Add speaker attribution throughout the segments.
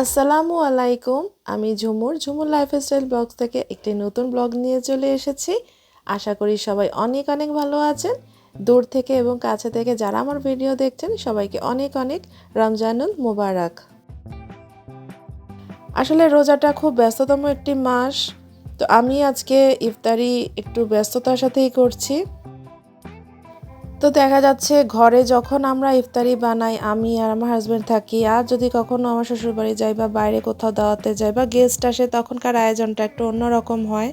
Speaker 1: আসসালামু আলাইকুম, আমি ঝুমুর। ঝুমুর লাইফস্টাইল ব্লগ থেকে একটি নতুন ব্লগ নিয়ে চলে এসেছি। আশা করি সবাই অনেক অনেক ভালো আছেন। দূর থেকে এবং কাছে থেকে যারা আমার ভিডিও দেখছেন, সবাইকে অনেক অনেক রমজানুল মুবারক। আসলে রোজাটা খুব ব্যস্ততম একটি মাস। তো আমি আজকে ইফতারি একটু ব্যস্ততার সাথেই করছি। তো দেখা যাচ্ছে ঘরে যখন আমরা ইফতারি বানাই, আমি আর আমার হাজব্যান্ড থাকি, আর যদি কখনো আমার শ্বশুরবাড়ি যাই বা বাইরে কোথাও দাওয়াতে যাই বা গেস্ট আসে, তখনকার আয়োজনটা একটু অন্যরকম হয়।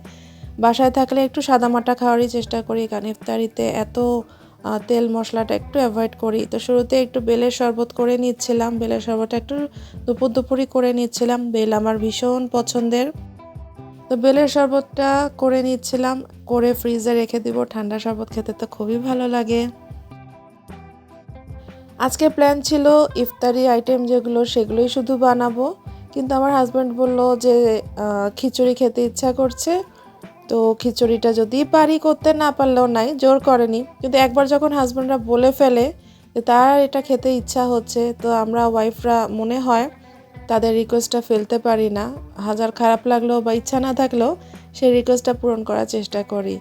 Speaker 1: বাসায় থাকলে একটু সাদামাটা খাওয়ারই চেষ্টা করি, কারণ ইফতারিতে এত তেল মশলাটা একটু অ্যাভয়েড করি। তো শুরুতে একটু বেলের শরবত করে নিচ্ছিলাম, বেলের শরবতটা একটু দুপুর দুপুরই করে নিচ্ছিলাম, বেল আমার ভীষণ পছন্দের। তো বেলের শরবতটা করে নিচ্ছিলাম, করে ফ্রিজে রেখে দিব, ঠান্ডা শরবত খেতে তো খুবই ভালো লাগে। আজকে প্ল্যান ছিল ইফতারি আইটেম যেগুলো, সেগুলোই শুধু বানাবো। কিন্তু আমার হাজব্যান্ড বলল যে খিচুড়ি খেতে ইচ্ছা করছে। তো খিচুড়িটা যদি পারি করতে না পারলেও নাই, জোর করেনি। কিন্তু একবার যখন হাজব্যান্ডরা বলে ফেলে যে, তার এটা খেতে ইচ্ছা হচ্ছে তো আমরা ওয়াইফরা মনে হয় তাদের রিকোয়েস্টটা ফেলতে পারি না। হাজার খারাপ লাগলেও বা ইচ্ছা না থাকলেও সেই রিকোয়েস্টটা পূরণ করার চেষ্টা করি।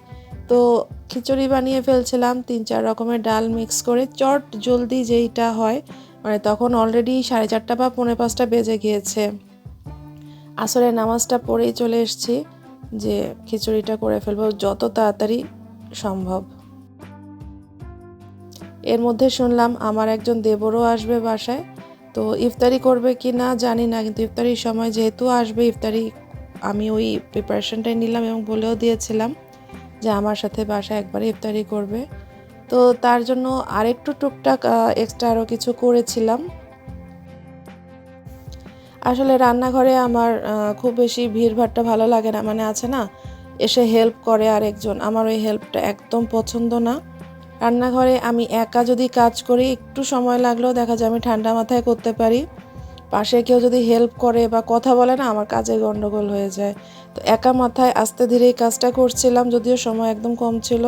Speaker 1: তো খিচুড়ি বানিয়ে ফেলছিলাম, তিন চার রকমের ডাল মিক্স করে। চট জলদি যেইটা হয় মানে তখন অলরেডি সাড়ে চারটা বা পৌনে পাঁচটা বেজে গিয়েছে। আসলে নামাজটা পড়েই চলে এসেছি যে খিচুড়িটা করে ফেলব যত তাড়াতাড়ি সম্ভব। এর মধ্যে শুনলাম আমার একজন দেবরও আসবে বাসায়। তো ইফতারি করবে কি না জানি না, কিন্তু ইফতারির সময় যেহেতু আসবে, ইফতারি আমি ওই প্রিপারেশনটাই নিলাম এবং বলেও দিয়েছিলাম। যে আমার সাথে বাসায় একবারে ইফতারি করবে। তো তার জন্য আরেকটু টুকটাক এক্সট্রা আরও কিছু করেছিলাম। আসলে রান্নাঘরে আমার খুব বেশি ভিড়ভাড়টা ভালো লাগে না। মানে আছে না, এসে হেল্প করে আরেকজন। আমার ওই হেল্পটা একদম পছন্দ না। রান্নাঘরে আমি একা যদি কাজ করি, একটু সময় লাগলেও দেখা যায় আমি ঠান্ডা মাথায় করতে পারি। পাশে কেউ যদি হেল্প করে বা কথা বলে না, আমার কাজে গন্ডগোল হয়ে যায়। তো একা মাথায় আস্তে ধীরে এই কাজটা করছিলাম, যদিও সময় একদম কম ছিল।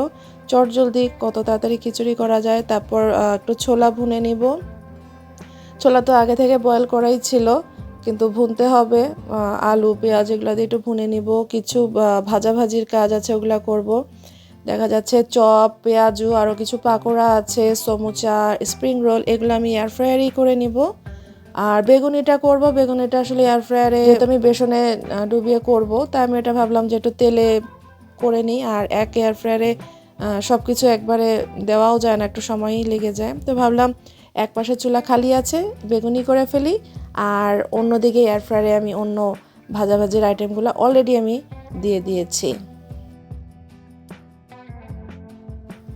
Speaker 1: চট জলদি কত তাড়াতাড়ি খিচুড়ি করা যায়, তারপর একটু ছোলা ভুনে নিব। ছোলা তো আগে থেকে বয়েল করাই ছিল, কিন্তু ভুনতে হবে। আলু, পেঁয়াজ এগুলো দিয়ে একটু ভুনে নিব। কিছু ভাজাভাজির কাজ আছে, ওগুলো করব। দেখা যাচ্ছে চপ, পেঁয়াজু আরও কিছু পাকোড়া আছে, সমুচা স্প্রিং রোল এগুলো আমি এয়ার ফ্রায়ারই করে নিব। আর বেগুনিটা করব, বেগুনিটা আসলে এয়ার ফ্রায়ারে যেহেতু আমি বেসনে ডুবিয়ে করব, তাই আমি এটা ভাবলাম যে একটু তেলে করে নিই। আর এক এয়ার ফ্রায়ারে সব কিছু একবারে দেওয়াও যায় না, একটু সময়ই লেগে যায়। তো ভাবলাম এক পাশে চুলা খালি আছে, বেগুনি করে ফেলি। আর অন্যদিকে এয়ার ফ্রায়ারে আমি অন্য ভাজাভাজির আইটেমগুলো অলরেডি আমি দিয়ে দিয়েছি।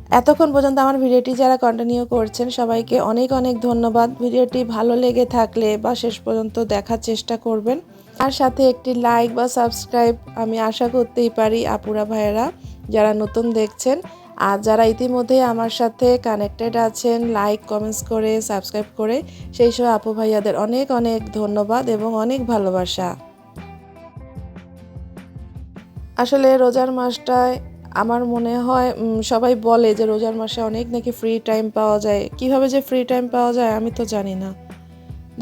Speaker 1: এতক্ষণ পর্যন্ত আমার ভিডিওটি যারা কন্টিনিউ করছেন, সবাইকে অনেক অনেক ধন্যবাদ। ভিডিওটি ভালো লেগে থাকলে বা শেষ পর্যন্ত দেখার চেষ্টা করবেন। আর সাথে একটি লাইক বা সাবস্ক্রাইব আমি আশা করতেই পারি আপুরা ভাইয়েরা যারা নতুন দেখছেন। আর যারা ইতিমধ্যে আমার সাথে কানেক্টেড আছেন লাইক কমেন্টস করে সাবস্ক্রাইব করে, সেই সব আপু ভাইয়াদের অনেক অনেক ধন্যবাদ এবং অনেক ভালোবাসা। আসলে রোজার মাসটায় আমার মনে হয় সবাই বলে যে রোজার মাসে অনেক নাকি ফ্রি টাইম পাওয়া যায়। কীভাবে যে ফ্রি টাইম পাওয়া যায় আমি তো জানি না।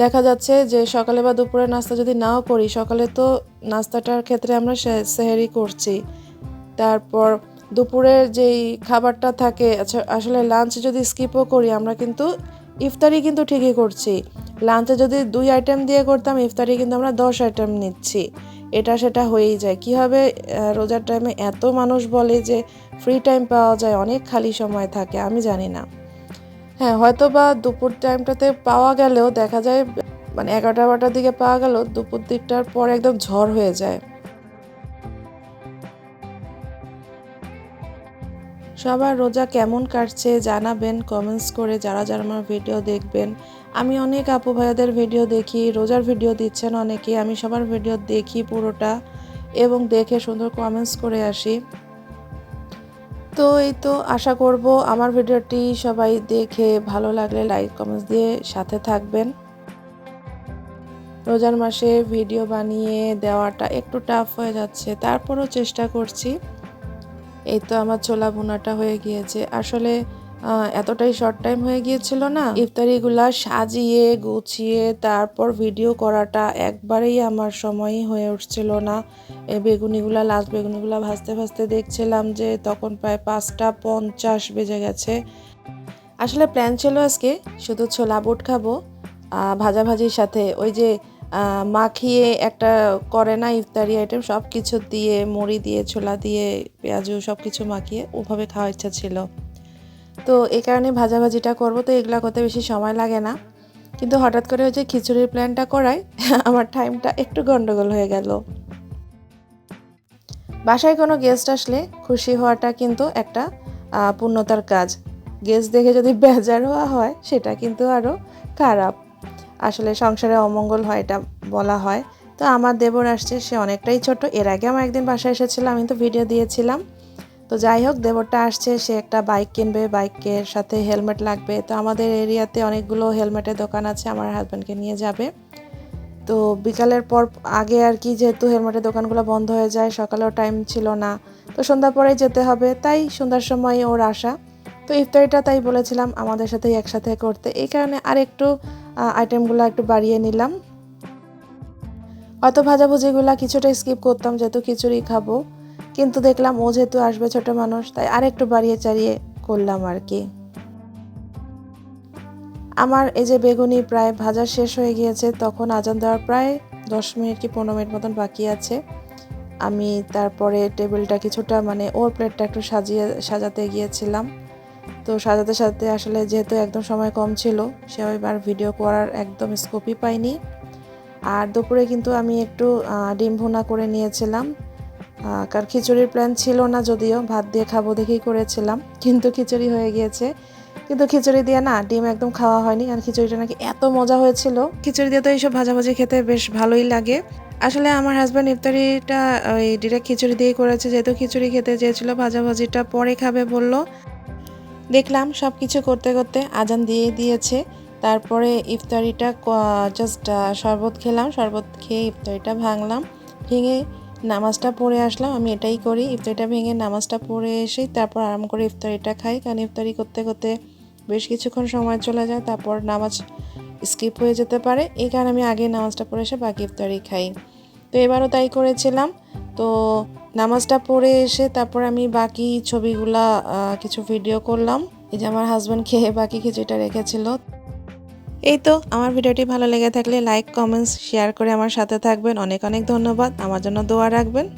Speaker 1: দেখা যাচ্ছে যে সকালে বা দুপুরে নাস্তা যদি নাও করি, সকালে তো নাস্তাটার ক্ষেত্রে আমরা সেহেরি করছি। তারপর দুপুরের যেই খাবারটা থাকে আচ্ছা আসলে লাঞ্চ যদি স্কিপও করি, আমরা কিন্তু ইফতারি কিন্তু ঠিকই করছি। লাঞ্চে যদি দুই আইটেম দিয়ে করতাম, ইফতারি কিন্তু আমরা দশ আইটেম নিচ্ছি। এটা সেটা হয়েই যায়। কীভাবে রোজার টাইমে এত মানুষ বলে যে ফ্রি টাইম পাওয়া যায়, অনেক খালি সময় থাকে, আমি জানি না। হ্যাঁ হয়তো বা দুপুর টাইমটাতে পাওয়া গেলেও দেখা যায় মানে এগারোটা বারোটার দিকে পাওয়া গেল দুপুর দিকটার পর একদম ঝড় হয়ে যায়। সবার রোজা কেমন কাটছে জানাবেন কমেন্টস করে যারা যারা আমার ভিডিও দেখবেন। আমি অনেক আপু ভাইয়াদের ভিডিও দেখি, রোজার ভিডিও দিচ্ছেন অনেকে, আমি সবার ভিডিও দেখি পুরোটা এবং দেখে সুন্দর কমেন্টস করে আসি। তো এই তো আশা করব আমার ভিডিওটি সবাই দেখে ভালো লাগলে লাইক কমেন্টস দিয়ে সাথে থাকবেন। রোজার মাসে ভিডিও বানিয়ে দেওয়াটা একটু টাফ হয়ে যাচ্ছে, তারপরও চেষ্টা করছি। এই তো আমার ছোলা বোনাটা হয়ে গিয়েছে। আসলে এতটাই শর্ট টাইম হয়ে গিয়েছিল না? ইফতারিগুলা সাজিয়ে, গুছিয়ে, তারপর ভিডিও করাটা একবারেই আমার সময়ই হয়ে উঠছিল না। এই বেগুনিগুলা লাস্ট বেগুনিগুলা ভাজতে ভাজতে দেখছিলাম যে তখন প্রায় পাঁচটা পঞ্চাশ বেজে গেছে। আসলে প্ল্যান ছিল আজকে, শুধু ছোলা বুট খাব ভাজাভাজির সাথে। ওই যে মাখিয়ে একটা করে না, ইফতারি আইটেম সব কিছু দিয়ে, মুড়ি দিয়ে, ছোলা দিয়ে, পেঁয়াজু সব কিছু মাখিয়ে ওভাবে খাওয়ার ইচ্ছা ছিল। তো এই কারণে ভাজাভাজিটা করব, তো এগুলো করতে বেশি সময় লাগে না। কিন্তু হঠাৎ করে যে খিচুড়ির প্ল্যানটা করায়, আমার টাইমটা একটু গন্ডগোল হয়ে গেল। বাসায় কোনো গেস্ট আসলে খুশি হওয়াটা কিন্তু একটা পূর্ণতার কাজ। গেস্ট দেখে যদি বেজার হওয়া হয়, সেটা কিন্তু আরও খারাপ। আসলে সংসারে অমঙ্গল হয়, এটা বলা হয়। তো আমার দেবর আসছে, সে অনেকটাই ছোট। এর আগে আমার একদিন বাসায় এসেছিল, আমি তো ভিডিও দিয়েছিলাম। তো যাই হোক, দেবরটা আসছে, সে একটা বাইক কিনবে বাইকের সাথে হেলমেট লাগবে। তো আমাদের এরিয়াতে অনেকগুলো হেলমেটের দোকান আছে, আমার হাজব্যান্ডকে নিয়ে যাবে। তো বিকালের পর আগে আর কি, যেহেতু হেলমেটের দোকানগুলো বন্ধ হয়ে যায়, সকালেও টাইম ছিল না। তো সন্ধ্যার পরেই যেতে হবে, তাই সন্ধ্যার সময় ওর আসা। তো ইফতারিটা তাই বলেছিলাম আমাদের সাথে একসাথে করতে। এই কারণে আর একটু আইটেমগুলো একটু বাড়িয়ে নিলাম। হয়তো ভাজাভুজিগুলো কিছুটা স্কিপ করতাম যেহেতু খিচুড়ি খাব। কিন্তু দেখলাম ও যেহেতু আসবে ছোট মানুষ, তাই আর একটু বাড়িয়ে চাড়িয়ে করলাম আর কি। আমার এই যে বেগুনি প্রায় ভাজা শেষ হয়ে গিয়েছে, তখন আজান দেওয়ার প্রায় দশ মিনিট কি পনেরো মিনিট মতন বাকি আছে। আমি তারপরে টেবিলটা কিছুটা মানে ওর প্লেটটা একটু সাজিয়ে, সাজাতে গিয়েছিলাম। তো সাজাতে সাজাতে আসলে যেহেতু একদম সময় কম ছিল সে এবার ভিডিও করার একদম স্কোপই পাইনি। আর দুপুরে কিন্তু আমি একটু ডিম ভুনা করে নিয়েছিলাম। কার খিচুড়ির প্ল্যান ছিল না, যদিও ভাত দিয়ে খাব দেখেই করেছিলাম, কিন্তু খিচুড়ি হয়ে গিয়েছে। কিন্তু খিচুড়ি দিয়ে না, ডিম একদম খাওয়া হয়নি কারণ খিচুড়িটা নাকি এত মজা হয়েছিল। খিচুড়ি দিয়ে তো এইসব ভাজাভাজি খেতে বেশ ভালোই লাগে। আসলে আমার হাজব্যান্ড ইফতারিটা, ওই ডিরেক্ট খিচুড়ি দিয়েই করেছে, যেহেতু খিচুড়ি খেতে চেয়েছিল, ভাজাভাজিটা পরে খাবে বলল। দেখলাম সব কিছু করতে করতে আজান দিয়ে দিয়েছে। তারপরে ইফতারিটা জাস্ট শরবত খেলাম, শরবত খেয়ে ইফতারিটা ভাঙলাম। ভেঙে নামাজটা পড়ে আসলাম, আমি এটাই করি, ইফতারিটা ভেঙে নামাজটা পড়ে এসেই তারপর আরাম করে ইফতারিটা খাই, কারণ ইফতারি করতে করতে বেশ কিছুক্ষণ সময় চলে যায়, তারপর নামাজ স্কিপ হয়ে যেতে পারে। এই কারণে আমি আগে নামাজটা পড়ে এসে বাকি ইফতারি খাই। তো এবারও তাই করেছিলাম। তো নামাজটা পড়ে এসে তারপর আমি বাকি ছবিগুলা কিছু ভিডিও করলাম। এই যে আমার হাজব্যান্ড খেয়ে বাকি খিচুড়িটা রেখেছিল। এই তো, আমার ভিডিওটি ভালো লেগে থাকলে লাইক কমেন্টস শেয়ার করে আমার সাথে থাকবেন। অনেক অনেক ধন্যবাদ। আমার জন্য দোয়া রাখবেন।